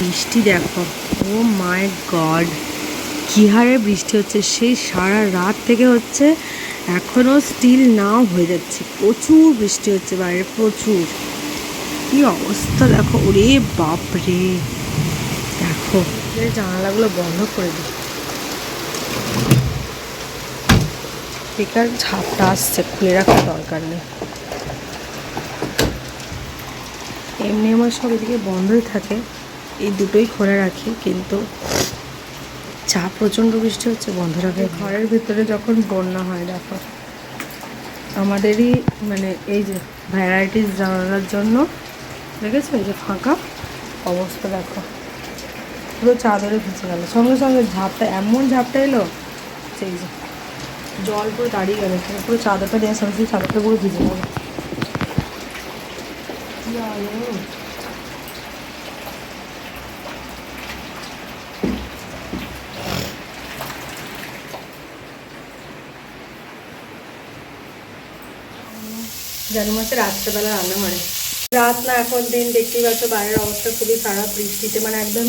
বৃষ্টি দেখো। ও মাই গড, কি হারে বৃষ্টি হচ্ছে। সেই সারা রাত থেকে হচ্ছে এখনও স্টিল নাও হয়ে যাচ্ছে। প্রচুর বৃষ্টি হচ্ছে বাইরে, প্রচুর। কি অবস্থা দেখো, ওরে বাপরে। দেখো জানালাগুলো বন্ধ করে দিই। বেকার ঝাপটা আসছে, খুলে রাখার দরকার নেই। এমনি আমার সব এদিকে বন্ধই থাকে। এই দুটোই খোলা রাখি কিন্তু চা প্রচণ্ড বৃষ্টি হচ্ছে বন্ধ রাখে ঘরের ভিতরে যখন বন্যা হয় দেখো আমাদেরই মানে এই যে ভ্যারাইটিস জানালার জন্য দেখেছ? এই যে ফাঁকা অবস্থা দেখো। পুরো চাদরে ভিজে গেল। সঙ্গে সঙ্গে ঝাপটা এমন ঝাপটা এলো সেই যে জল পুরো দাঁড়িয়ে গেল পুরো পুরো চাদরটা দেওয়ার সঙ্গে সঙ্গে চাদরটা পুরো ভিজে গেল জানি মাসে রাত্রেবেলা রান্না করে রাত না এখন দিন, দেখতেই পাচ্ছ বাইরের অবস্থা খুবই খারাপ, বৃষ্টিতে মানে একদম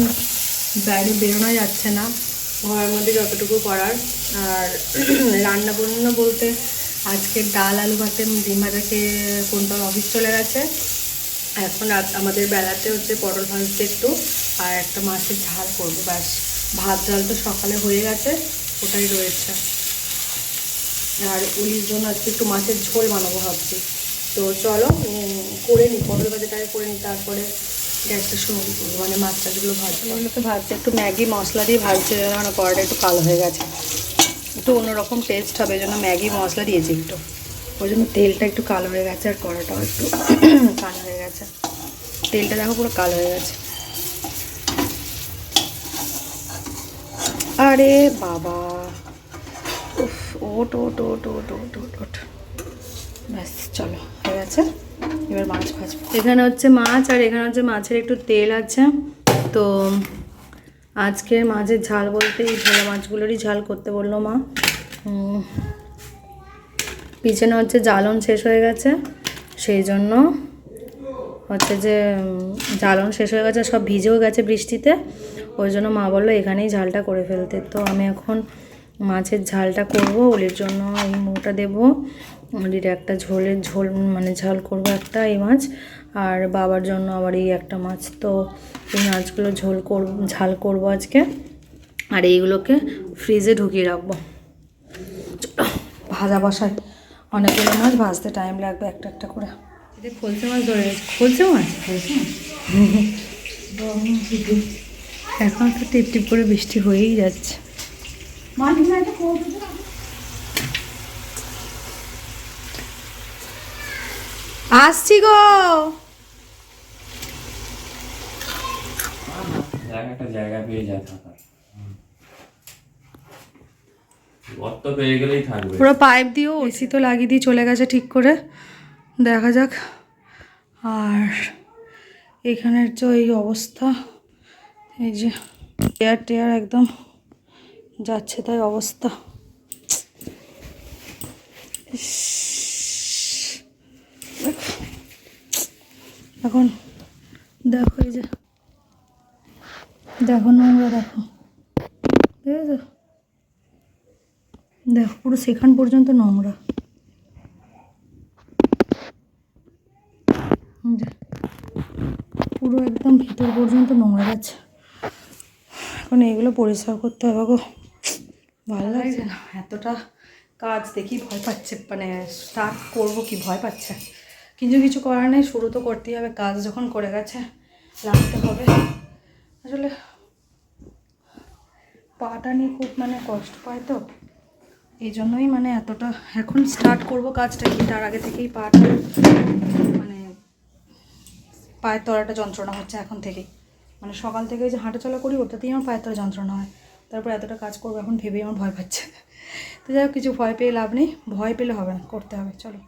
বাইরে বেরোনো যাচ্ছে না। ঘরের মধ্যে যতটুকু করার। আর রান্না বান্না বলতে আজকে ডাল, আলু ভাতে, ডিম ভাজা খেয়ে কোনটা অফিস চলে গেছে। এখন রাত, আমাদের বেলাতে হচ্ছে পটল ভাজতে একটু, আর একটা মাছের ঝাল করব, ব্যাস। ভাত, ডাল তো সকালে হয়ে গেছে, ওটাই রয়েছে। আর উলির জন্য আজকে একটু মাছের ঝোল বানাবো ভাবছি। তো চলো করে নিই পটল ভাজাটাকে করে নিই তারপরে গ্যাসটা শুরু করব মানে মাছ টাছগুলো ভাজবো। এগুলোকে ভাজছে, একটু ম্যাগি মশলা দিয়ে ভাজছে মানে পরোটা একটু কালো হয়ে গেছে। একটু অন্যরকম টেস্ট হবে এই জন্য ম্যাগি মশলা দিয়েছি একটু। ওই জন্য তেলটা একটু কালো হয়ে গেছে, আর কড়াটাও একটু কালো হয়ে গেছে। তেলটা দেখো পুরো কালো হয়ে গেছে। আরে বাবা, উফ, ওট ওট ওট ওট ওট ওট। ব্যাস, চলো, হয়ে গেছে। এবার মাছ ভাজবো। এখানে হচ্ছে মাছ আর এখানে হচ্ছে মাছের একটু তেল আছে। তো আজকের মাছের ঝাল বলতে এই ভোলা মাছগুলোরই ঝাল করতে বলল মা। পিছনে হচ্ছে জ্বালন শেষ হয়ে গেছে। সেই জন্য হচ্ছে যে জ্বালন শেষ হয়ে গেছে, সব ভিজেও গেছে বৃষ্টিতে। ওই জন্য মা বলল, এখানেই ঝালটা করে ফেলতে। তো আমি এখন মাছের ঝালটা করব ওলির জন্য এই মুটা দেবো। ওলির একটা ঝোলের ঝোল মানে ঝাল করব একটা এই মাছ। আর বাবার জন্য আবার এই একটা মাছ। তো এই মাছগুলো ঝোল করব ঝাল করব আজকে। আর এইগুলোকে ফ্রিজে ঢুকিয়ে রাখব। ভাজা বসায়। অনেকগুলো মাছ ভাজতে টাইম লাগবে একটা একটা করে। এটা খোলসে মাছ ধরে গেছে। খোলসে মাছ? এখন তো টিপ টিপ করে বৃষ্টি হয়েই যাচ্ছে। আসছি গো। একটা জায়গা পেয়ে যায় থাকার। গর্ত পেয়ে গেলেই থাকবে। পুরো পাইপ দিয়েও এসি তো লাগিয়ে দিয়ে চলে গেছে ঠিক করে। দেখা যাক। আর এখানের তো এই অবস্থা এই যে টেয়ার টেয়ার একদম যাচ্ছে তাই অবস্থা। এখন দেখো এই যে, দেখো নোংরা দেখো। দেখেছ দেখো পুরো সেখান পর্যন্ত নোংরা। পুরো একদম ভিতর পর্যন্ত নোংরা গেছে এখন এগুলো পরিষ্কার করতে হবে গো। ভালো লাগছে। না এতটা কাজ দেখি ভয় পাচ্ছে মানে স্টার্ট করব কি ভয় পাচ্ছে। কিছু কিছু করার নেই শুরু তো করতেই হবে কাজ যখন করে গেছে লাগতে হবে। আসলে পাটা নিয়ে খুব মানে কষ্ট পায় তো। এই জন্যই মানে এতটা এখন স্টার্ট করব কাজটা কি তার আগে থেকেই পাটা মানে পায়ের তলাটা যন্ত্রণা হচ্ছে এখন থেকেই। মানে সকাল থেকে যে হাঁটা চলা করি ওটাতেই আমার পায়ের তলা যন্ত্রণা হয়। তারপর এতটা কাজ করব, এখন ভেবেই আমার ভয় পাচ্ছে। তো যাই হোক, কিছু ভয় পেয়ে লাভ নেই, ভয় পেলে হবে না, করতে হবে, চলো।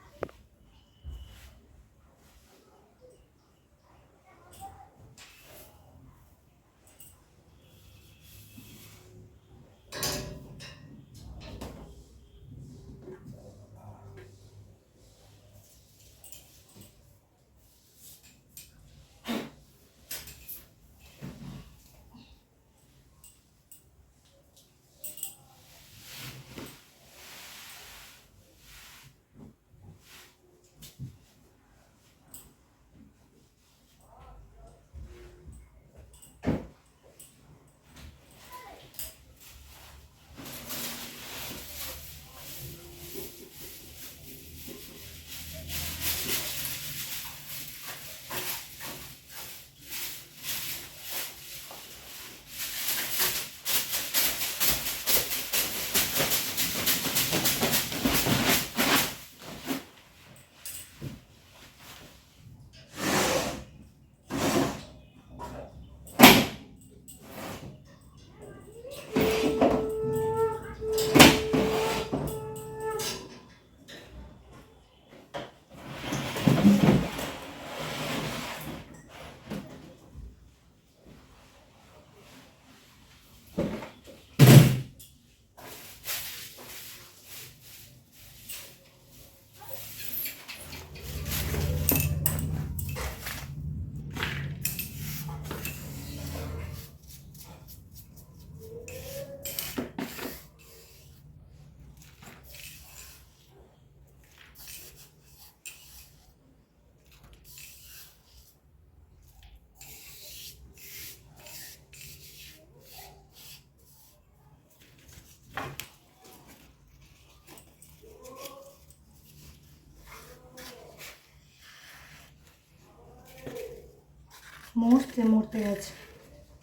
মরতে মরতে গেছে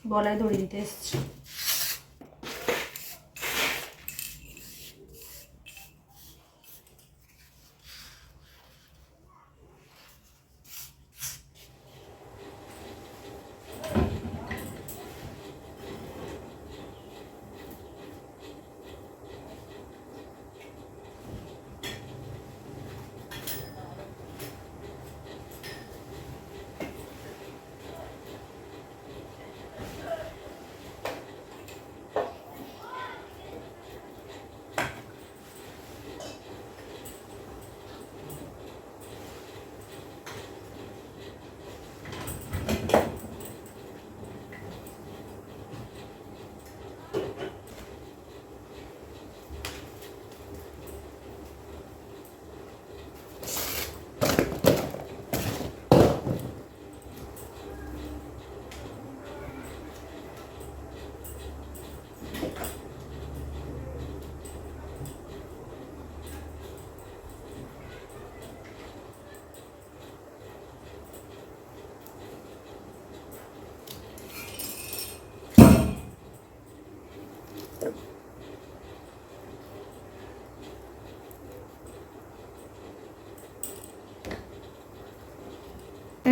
গলায় দড়ি দিতে এসছে।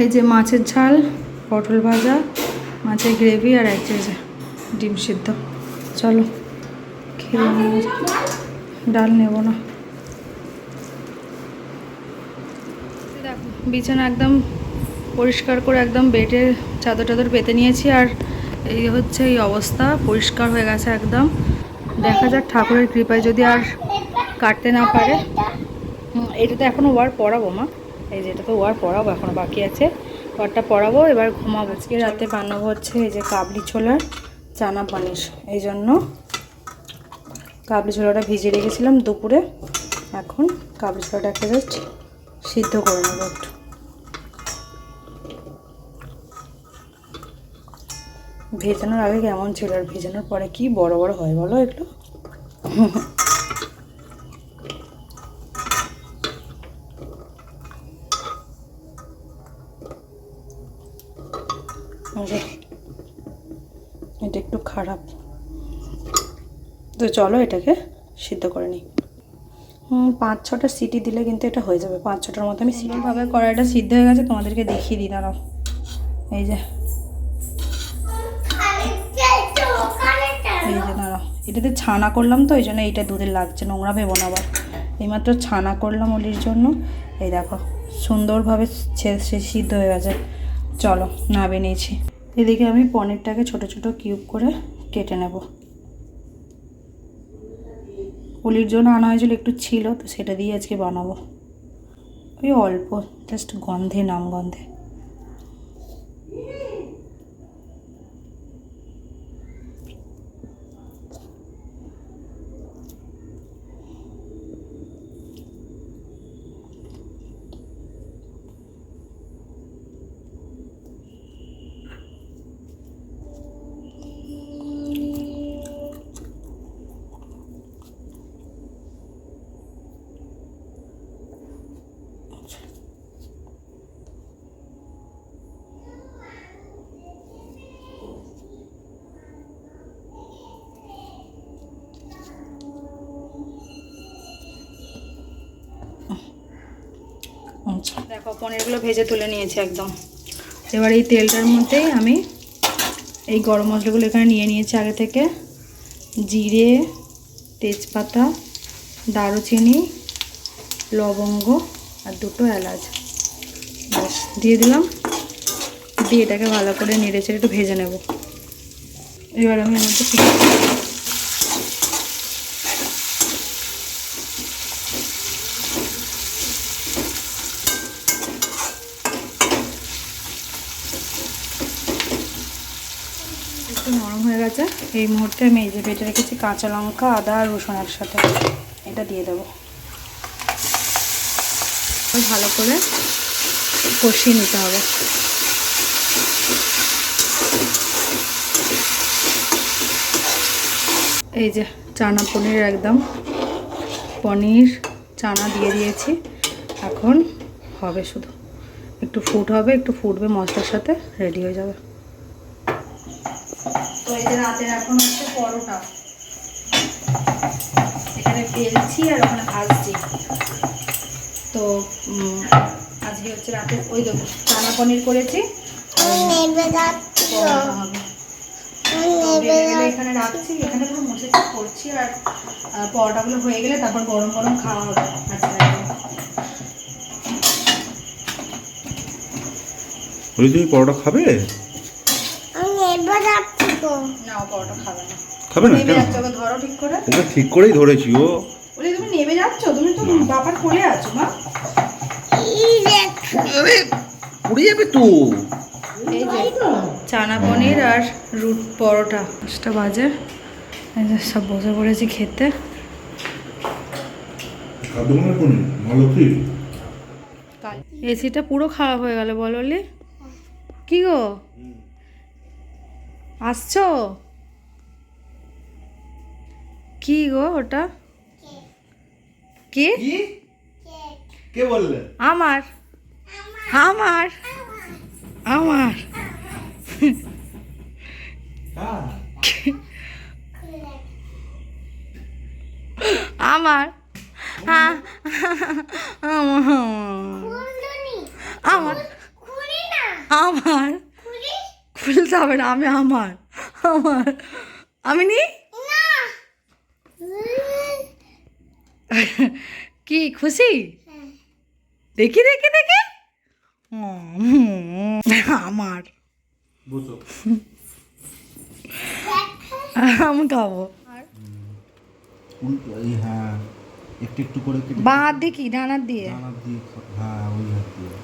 এই যে মাছের ঝাল, পটল ভাজা, মাছের গ্রেভি আর এক যে ডিম সিদ্ধ। চলো, খেয়ে নেব। ডাল নেব না। দেখো বিছানা একদম পরিষ্কার করে একদম বেডের চাদর টাদর পেতে নিয়েছি আর এই হচ্ছে এই অবস্থা, পরিষ্কার হয়ে গেছে একদম। দেখা যাক ঠাকুরের কৃপায় যদি আর কাটতে না পারে। এটা তো এখনও ওয়ার পড়াবো মা। এই যে এটা তো ওয়ার পড়াবো এখনও বাকি আছে। ওয়ারটা পড়াবো এবার ঘুমাবো। আজকে রাতে বানাবো হচ্ছে এই যে কাবলি ছোলার চানা পানির। এই জন্য কাবলি ছোলাটা ভিজিয়ে রেখেছিলাম দুপুরে। এখন কাবলি ছোলাটাকে জাস্ট সিদ্ধ করে নেব একটু। ভেজানোর আগে কেমন ছিল আর ভেজানোর পরে কি বড় বড় হয় বলো এগুলো এই যে, এটা একটু খারাপ তো চলো এটাকে সিদ্ধ করে নিই। পাঁচ ছটা সিটি দিলে কিন্তু এটা হয়ে যাবে। পাঁচ ছটার মতো আমি সিম্পলভাবে কড়াইটা সিদ্ধ হয়ে গেছে, তোমাদেরকে দেখিয়ে দিই, দাঁড়াও। এই যে। এই যে, দাঁড়াও। এটাতে ছানা করলাম তো, এই জন্য এইটা দুধের লাগছে, নোংরা ভেবো না আবার। এইমাত্র ছানা করলাম ওলির জন্য। এই দেখো, সুন্দরভাবে সিদ্ধ হয়ে গেছে। চলো না নিয়েছি। এদিকে আমি পনিরটাকে ছোট ছোট কিউব করে কেটে নেব। পুলির জন্য আনা হয়েছিল, একটু ছিল, তো সেটা দিয়ে আজকে বানাবো। ওই অল্প জাস্ট গন্ধে নাম গন্ধে দেখো, পনিরগুলো ভেজে তুলে নিয়েছি একদম। এবার এই তেলটার মধ্যেই আমি এই গরম মশলাগুলো এখানে নিয়ে নিয়েছি আগে থেকে। জিরে, তেজপাতা, দারুচিনি, লবঙ্গ আর দুটো এলাচ। ব্যাস, দিয়ে দিলাম। দিয়ে এটাকে ভালো করে নেড়ে চেড়ে একটু ভেজে নেব। এবার আমি এর একটু নরম হয়ে গেছে। এই মুহূর্তে আমি এই যে বেটে রেখেছি কাঁচা লঙ্কা, আদা আর রসুন একসাথে। এটা দিয়ে দেবো। ভালো করে কষিয়ে নিতে হবে। এই যে চানা পনির একদম। পনির, চানা দিয়ে দিয়েছি। এখন হবে শুধু। একটু ফুট হবে, একটু ফুটবে, মশলার সাথে রেডি হয়ে যাবে। তো এই যে রাতের এখন হচ্ছে পরোটা। এখানে বেলছি আর ওখানে ভাজছি। তো আজকে হচ্ছে রাতে ওই দেখো চানা পনির করেছি। এখানে রাখছি এখানে পুরো মুছে করছি আর পরোটাগুলো হয়ে গেলে তারপর গরম গরম খাওয়া হবে। আজকে ওই তুমি পরোটা খাবে? পরোটা খাবে না। খাবে না কেন? যাচ্ছ ধরো ঠিক করে। ওকে ঠিক করেই ধরেছি ও। বলি তুমি নেবে যাচ্ছ? তুমি তো বাবার কোলে আছো মা। পড়ে যাবে তো। চানা পনির আর রুট পরোটা। পাঁচটা বাজে। সব বসে পড়েছি খেতে। এসিটা পুরো খারাপ হয়ে গেল বললি কি গো? আসছো? কি গো ওটা? কি? কে? বললে? আমার। আমার। আমার। আমার। হ্যাঁ। আমার। আমার। খুলতে হবে না আমি আমার। আমার। আমি নি? কি খুশি? দেখি দেখি দেখি। আমার। আমি খাব। হ্যাঁ একটু একটু করে কেটে বাঁ হাত দিয়ে কি? ডানার দিয়ে? ডানা দিয়ে হ্যাঁ ওই হাত দিয়ে।